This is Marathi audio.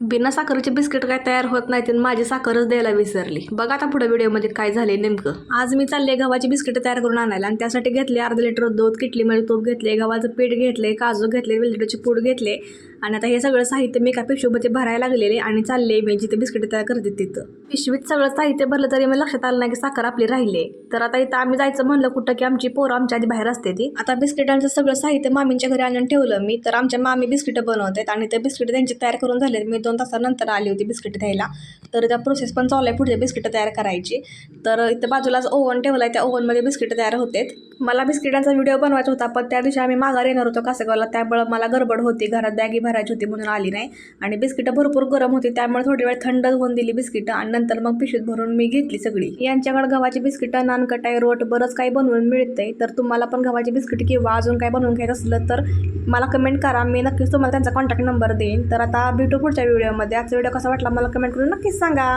बिना साखरेचे बिस्किट काय तयार होत नाहीत तर माझी साखरच द्यायला विसरली. बघा आता पुढे व्हिडिओमध्ये काय झाले नेमकं. आज मी चालले गव्हाची बिस्किटं तयार करून आणायला आणि त्यासाठी घेतले अर्धा लिटर दूध किटलीमध्ये तूप घेतले गव्हाचं पीठ घेतले काजू घेतले वेलदोडीचे पूड घेतले. आणि आता हे सगळं साहित्य मी एका पिशवीमध्ये भरायला लागलेले आणि चालले मी जिथे बिस्किट तयार करते तिथं. पिशवीत सगळं साहित्य भरलं तरी मला लक्षात आलं नाही की साखर आपली राहिले तर आता इथं आम्ही जायचं म्हणलं कुठं की आमची पोरं आमच्या आधी बाहेर असते ती. आता बिस्किटांचं सगळं साहित्य मामींच्या घरी आणून ठेवलं मी. तर आमच्या मामी बिस्किटं बनवतात आणि ते बिस्किट त्यांचे तयार करून झाले मी दोन तासानंतर आली होती बिस्किट द्यायला तर त्या प्रोसेस पण चालू आहे पुढच्या बिस्किटं तयार करायची. तर इथं बाजूलाच ओव्हन ठेवलं आहे त्या ओव्हनमध्ये बिस्किटं तयार होतात. मला बिस्किटांचा व्हिडिओ बनवायचा होता पण त्या दिवशी आम्ही माघार येणार होतो कासेगावला. त्यामुळे मला गडबड होती. घरात बॅगी भरायची होती म्हणून आली नाही. आणि बिस्किटं भरपूर गरम होती. त्यामुळे थोडी वेळ थंड होऊन दिली बिस्किटं आणि नंतर मग पिशवीत भरून मी घेतली सगळी. यांच्याकडे गव्हाची बिस्किटं नानकटाई रोट बरंच काही बनवून मिळते तर तुम्हाला पण गव्हाची बिस्किट किंवा अजून काही बनवून घ्यायचं असलं तर मला कमेंट करा. मी नक्कीच तुम्हाला त्यांचा कॉन्टॅक्ट नंबर देईन. तर आता भेटू पुढच्या व्हिडिओमध्ये आजचा व्हिडिओ कसा वाटला मला कमेंट करून नक्कीच सांगा.